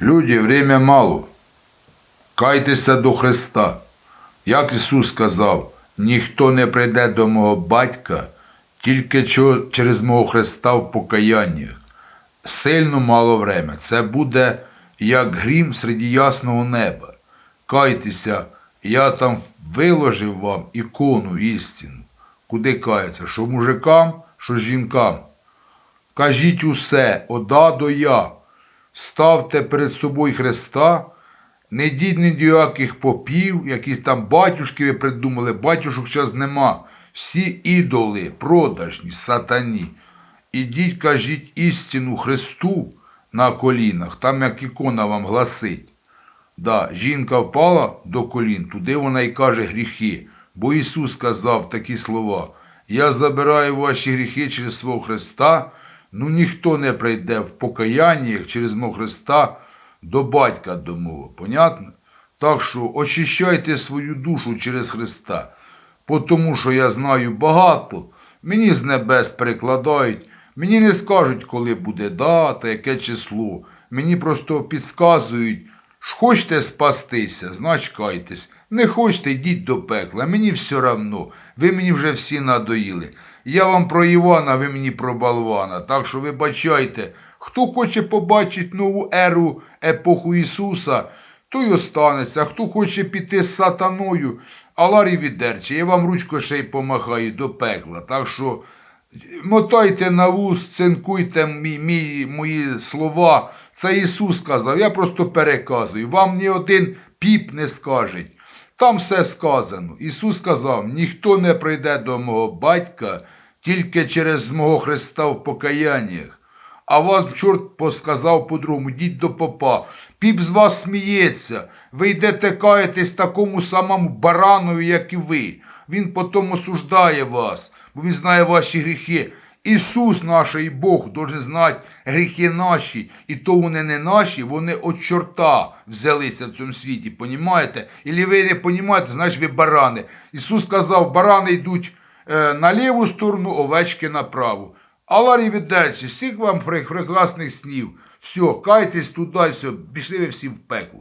Люди, время мало. Кайтеся до Христа. Як Ісус сказав, ніхто не прийде до мого батька, тільки через мого Христа в покаяннях. Сильно мало время. Це буде як грім серед ясного неба. Кайтеся, я там виложив вам ікону істину. Куди кається? Що мужикам, що жінкам. Кажіть усе, ода до я. Ставте перед собою Христа, не йдіть ні до яких попів, якісь там батюшки ви придумали, батюшок зараз нема. Всі ідоли, продажні, сатані. Ідіть, кажіть істину Христу на колінах, там як ікона вам гласить. Да, жінка впала до колін, туди вона й каже гріхи. Бо Ісус сказав такі слова: Я забираю ваші гріхи через свого Христа, ну ніхто не прийде в покаяннях через мого Христа до батька до мого. Понятно? Так що очищайте свою душу через Христа. тому, що я знаю багато, мені з небес перекладають, мені не скажуть, коли буде дата, яке число. Мені просто підказують, хочете спастися, значить кайтесь. Не хочете, йдіть до пекла. Мені все равно. Ви мені вже всі надоїли. Я вам про Івана, ви мені про болвана. Так що вибачайте, хто хоче побачити нову еру, епоху Ісуса, той останеться. Хто хоче піти з сатаною, Аларі відерче, я вам ручко ще й помахаю до пекла. Так що мотайте на вуз, цинкуйте мій, мій, мої слова. Це Ісус сказав, я просто переказую. Вам ні один піп не скаже. Там все сказано. Ісус сказав, ніхто не прийде до мого батька тільки через мого Христа в покаяннях. А вас чорт посказав по-другому, йдіть до попа. Піп з вас сміється. Ви йдете каєтесь такому самому баранові, як і ви. Він потім осуждає вас, бо він знає ваші гріхи. Ісус наш і Бог должен знати гріхи наші, і то вони не наші, вони от чорта взялися в цьому світі, понімаєте? Ілі ви не понімаєте, значить ви барани. Ісус сказав, барани йдуть е, на ліву сторону, овечки на праву. Аларі віддальці, всіх вам прекрасних снів. Все, кайтесь туди, все, пішли ви всі в пекло.